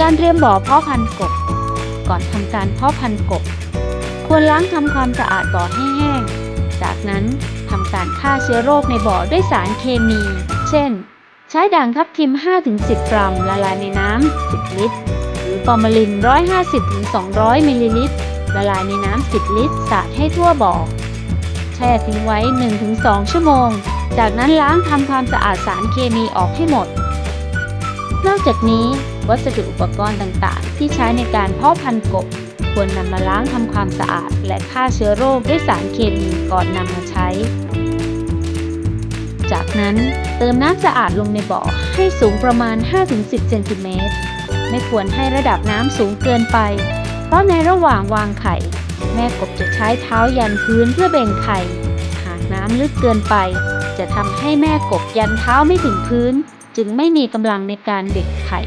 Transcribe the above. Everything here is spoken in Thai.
การเตรียมบ่อเพาะพันธุ์กบ ก่อนทำการเพาะพันธุ์กบ ควรล้างทำความสะอาดบ่อให้แห้ง จากนั้นทำการฆ่าเชื้อโรคในบ่อด้วยสารเคมี เช่น ใช้ด่างทับทิม 5-10 กรัมละลายในน้ำ 10 ลิตร หรือฟอร์มาลิน 150-200 มิลลิลิตร ละลายในน้ำ 10 ลิตร สาดให้ทั่วบ่อ แช่ทิ้งไว้ 1-2 ชั่วโมง จากนั้นล้างทำความสะอาดสารเคมีออกให้หมด นอกจากนี้ วัสดุอุปกรณ์ต่างๆ ที่ใช้ในการเพาะพันธุ์กบ ควรนำมาล้างทำความสะอาด และฆ่าเชื้อโรคด้วยสารเคมีก่อนนำมาใช้ จากนั้นเติมน้ำสะอาดลงในบ่อให้สูงประมาณ 5-10 เซนติเมตร ไม่ควรให้ระดับน้ำสูงเกินไป เพราะในระหว่างวางไข่ แม่กบจะใช้เท้ายันพื้นเพื่อเบ่งไข่ หากน้ำลึกเกินไป จะทำให้แม่กบยันเท้าไม่ถึงพื้น จึงไม่มีกำลังในการเบ่งไข่